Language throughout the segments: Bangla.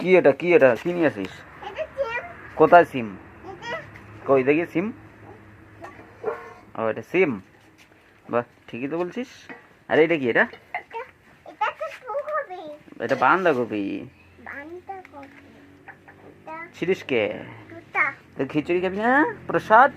কি এটা? কি এটা? কি নিয়ে আসিস? কোথায় সিম? কই দেখি সিম? ও এটা সিম। বাহ ঠিকই তো বলছিস। আরে এটা কি এটা? এটা এটা ছিলিস কে খিচুড়ি খাবি না প্রসাদ?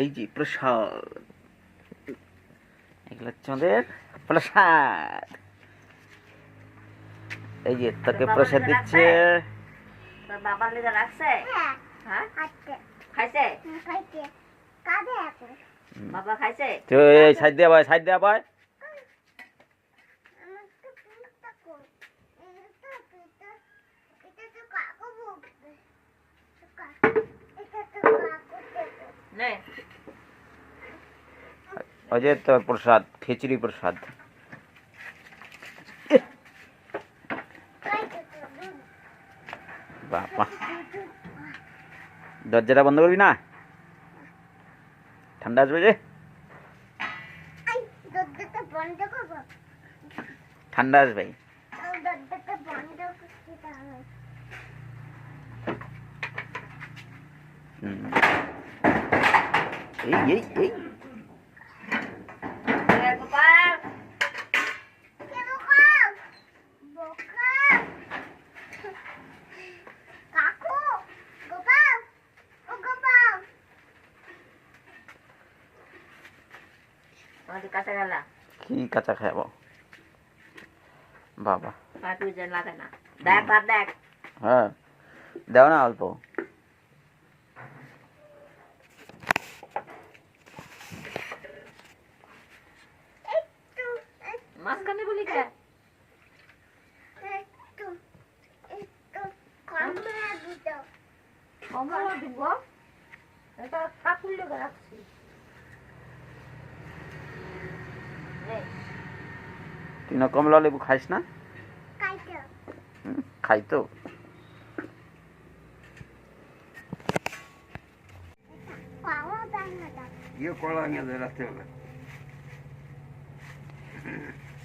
এই যে প্রসাদ। এগুলো হচ্ছে আমাদের প্রসাদ। এই যে তোকে প্রসাদ দিচ্ছে। বাবার লিগে রাখছে? হ্যাঁ। হ্যাঁ? খাইছে? বাবা খাইছে? তুই সাইড দেওয়া ভাই সাইড দেওয়া ভাই আমাকে ফুলটা কর এটা এটা এটা তো কাকু বকবে এটা তো কাকু দেবে নে ওই প্রসাদ খিচুড়ি প্রসাদ। বাবা। দরজাটা বন্ধ করবি না? ঠান্ডা আসবে যে? ঠান্ডা আসবে। এই এই এই এ গোপাল কে বোকা বোকা কাকু গোপাল ও গোপাল কাছে গেলা কি কাঁচা খাব। বাবা। পা তুই লাগে না। দেখ ভাত দেখ। হ্যাঁ। দাও না অল্প। মাঝখানে বলি কে? একটু একটু কমলা দিব এটা কাকুর লেগে রাখছি নে তুই না কমলা লেবু খাইস না? খাই তো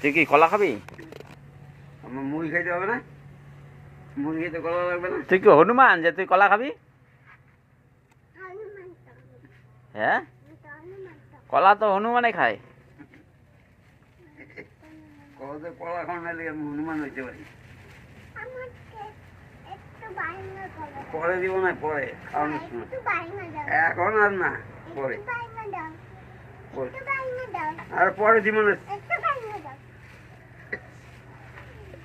তুই কি কলা খাবি? আমার মুড়ি খাইতে হবে না? মুড়ি খেতে কলা লাগবে না? তুই কি হনুমান যে তুই কলা খাবি? হ্যাঁ? কলা তো হনুমানে খায়। লেগে হনুমান হইতে পারি। পরে দিব না পরে খাওয়ানোর সময় দাও। এখন আর না পরে। একটু বাইরে দাও। পরে। একটু বাইরে দাও। আর পরে দিব না। একটু বাইরে দাও।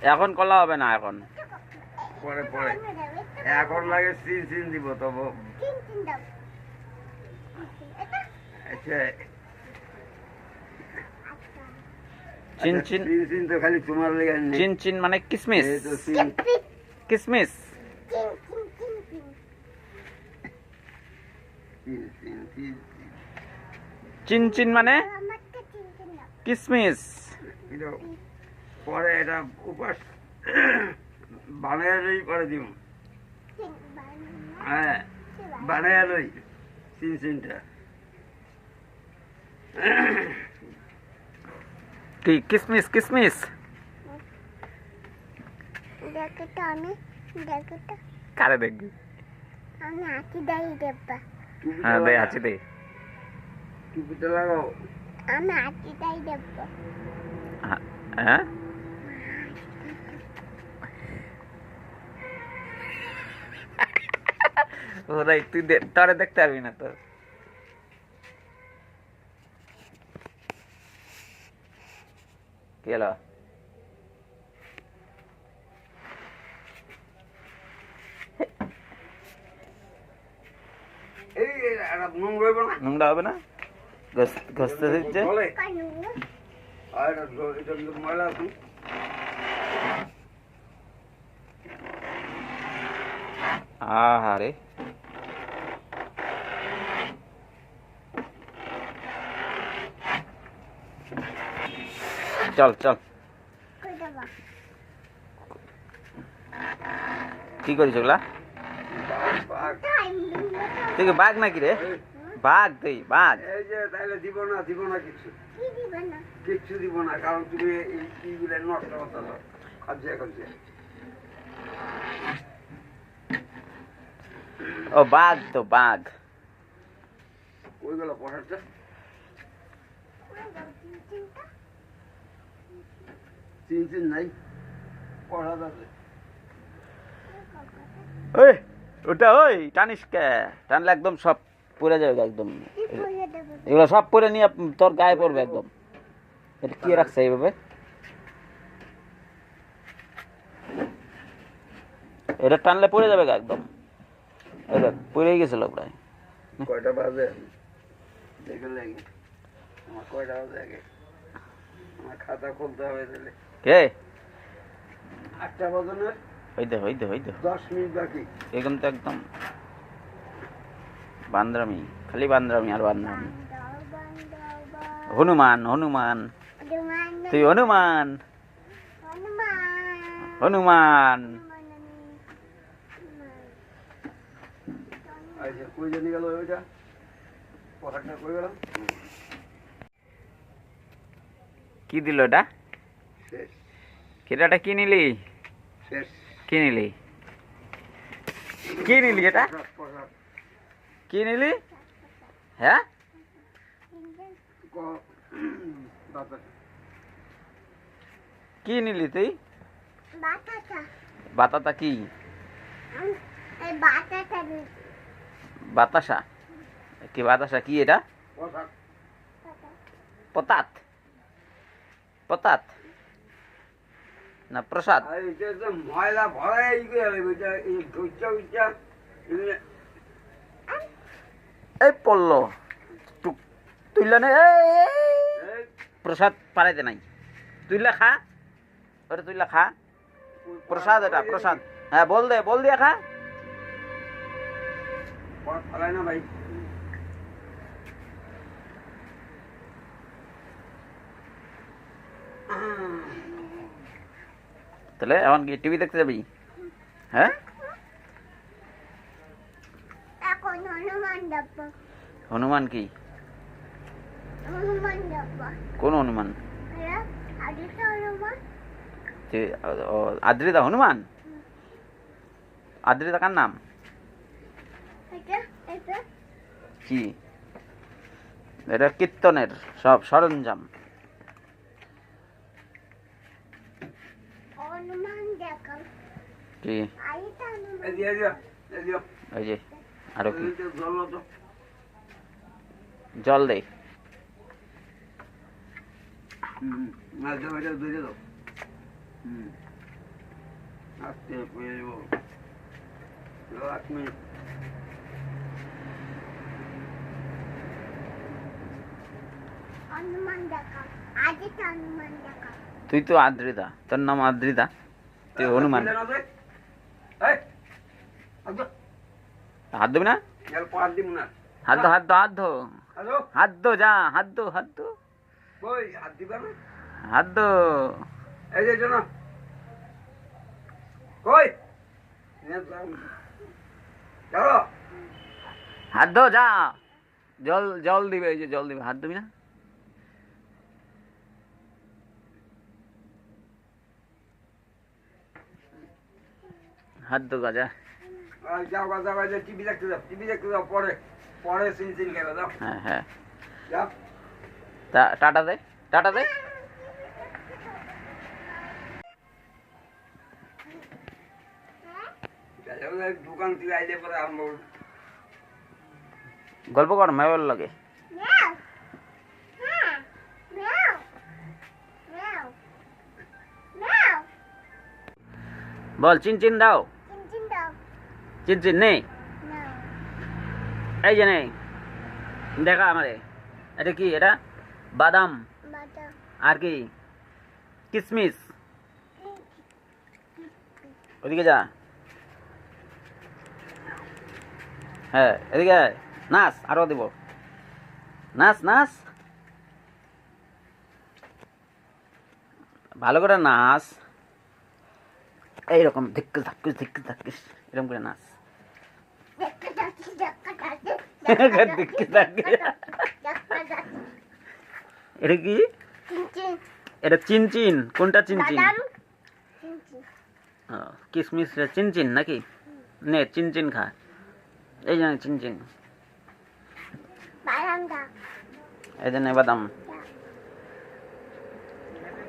এখন কলা হবে না এখন? পরে পরে। এখন লাগে সিন সিন দিব তবে। তিন তিন দাও। এটা আচ্ছা। চিন চিন। সিন তো খালি তোমার লেগে চিন চিন মানে কিসমিস। কিসমিস। চিন চিন মানে কিসমিস। পরে এটা উপাস বানায় লই পরে দিব হ্যাঁ বানায়। লই। সিন সিনটা কি কিসমিস কিসমিস? দেখো তো আমি দেখো তো। কারে দেখবি? আমি হাতি দাই দেব্বা। হ্যাঁ দে আছে দে। টুপিটা লাগাও। আমি হাতি দাই দেব্বা। হ্যাঁ ওরাই তুই দে তোরে দেখতে পারবি না তো। কি হলো এই এটা নোংরা হইব না নোংরা হবে না ঘষ- ঘষতে দিচ্ছে চলে কানু আর এটা জ- এটা কিন্তু ময়লা আছে আহারে চল চল। কই দেবা কি করিস ওগুলা? তুই কি বাঘ নাকি রে? বাঘ তুই বাঘ। এই যে তাহলে দিব না দিব না কিছু। কি দিবে না? কিচ্ছু দিব না কারণ তুমি এই ইগুলো নষ্ট দাও খাবছে খাবছে ও বাঘ তো বাঘ। ওইগুলো পড়াচ্ছে চিন্তা চিন চিন নাই পড়া যাচ্ছে ওই ওটা ওই টানিস কে? টানলে একদম সব পড়ে যাবে একদম। এগুলো সব পরে নিয়ে তোর গায়ে পড়বে একদম। এটা কি রাখছে এইভাবে? এটা টানলে পড়ে যাবে একদম। পড়েই গেছিল প্রায়। কয়টা বাজে? দেখে লাগে আমার কয়টা বাজে আগে? আমার খাতা খুলতে হবে তাহলে। কে? আটটা বাজনের? ওই দে ওই দে ওই দে। দশ মিনিট বাকি। এখন তো একদম বান্দ্রামি খালি বান্দ্রামি আর বান্দ্রামি। হনুমান হনুমান। হনুমান তুই হনুমান। হনুমান। আচ্ছা কই জানি গেল ওইটা? পড়াটা কই গেল কি দিল এটা? কেটাটা কি নিলি? শেষ। কি নিলি? কি নিলি এটা। কি নিলি? হ্যাঁ? ক- নিলি তুই? বাতাসা। বাতাতা কি? এই বাতাসা কি বাতাসা? কি এটা? পতাত? পতাত না প্রসাদ। ময়লা ভরাই এই টুক তুইলা নে প্রসাদ পারাইতে নাই। তুইলা খা। ওটা তুইলা খা। প্রসাদ এটা প্রসাদ। হ্যাঁ বল দে বল দিয়ে খা। না ভাই। তাহলে এখন কি টিভি দেখতে যাবি? হ্যাঁ? হনুমান কি? কোন হনুমান? আদ্রিতা হনুমান? আদ্রিতা কার নাম? কি? এটা কীর্তনের সব সরঞ্জাম হনুমান দেখাও কি? ওই যে আরও কি? জল তো। জল দে। হুম মাছ দাও এটা ধরে দাও। হুম আস্তে পড়ে মিনিট। হনুমান দেখাও। আদিত্য হনুমান দেখাও। তুই তো আদ্রিতা তোর নাম আদ্রিতা তুই হনুমান। হাত দিব না? হাত ধো হাত ধো হাত ধো হাত ধো যা হাত ধো হাত ধো হাত দিবা ধো এই যে শোনো কই? হাত ধো যা। জল জল দিবে এই যে জল দিবে। হাত ধুবি না? হাত ধো গাজা আর যাও গা, যাও গা, টিভি দেখতে যাও টিভি দেখতে যাও পরে পরে সিন সিন খেলে যাও হ্যাঁ হ্যাঁ যাও তা টাটা দে টাটা দে যাও, যাও, দোকান থেকে আইলে পরে আরম্ভ করব। গল্প কর মেয়ের লাগে Meow. Meow. Meow. Meow. Meow. বল চিন চিন দাও Chin chin dog. চিন চিন নেই এই যে নেই। দেখা আমারে। এটা কি? এটা বাদাম। আর কি? কিসমিস। ওদিকে যা। হ্যাঁ এদিকে। নাচ আরও দিব। নাচ নাচ। ভালো করে নাচ। এইরকম ধিক্কিস ধাক্কিস ধিক্কিস ধাক্কিস এরকম করে নাচ। এটা কি চিনচিন এটা চিনচিন। কোনটা চিনচিন? বাদাম? চিনচিন ও, কিশমিশ রে চিনচিন নাকি? নে চিনচিন খা। এই জন্য চিনচিন। বাদাম দা এই জন্য বাদাম নে নাচ নাচ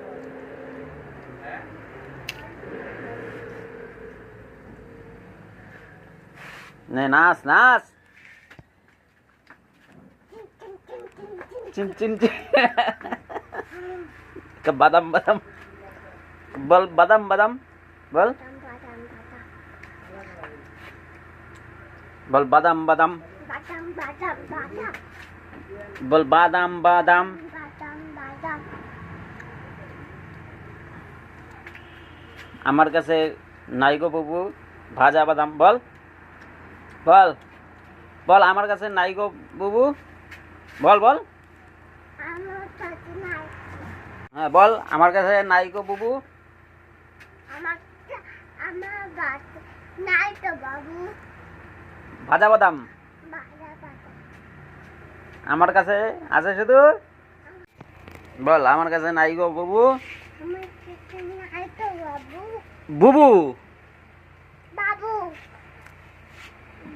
চিন চিন চিন চিন চিন চিন চিন ke badam badam bal badam badam bal বাদাম বাদাম bal badam badam বাদাম বাদাম বাদাম bal badam badam বাদাম বাদাম আমার কাছে নাই গো বাবু ভাজা বাদাম বল বল। বল আমার কাছে নাই গো বাবু। বল বল। হ্যাঁ বল আমার কাছে নাই গো বাবু। ভাজা বাদাম। আমার কাছে আছে শুধু? বল আমার কাছে নাই গো বাবু। বাবু। বুবু।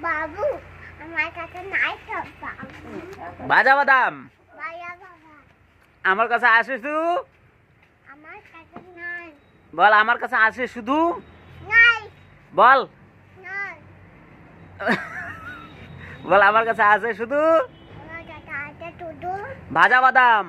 বাবু আমার কাছে নাই বাবু। ভাজা বাদাম। আমার কাছে আছে শুধু? আমার কাছে নাই। বল আমার কাছে আছে শুধু? নাই। বল। নাই। বল আমার কাছে আছে শুধু? আমার কাছে আছে শুধু? ভাজা বাদাম।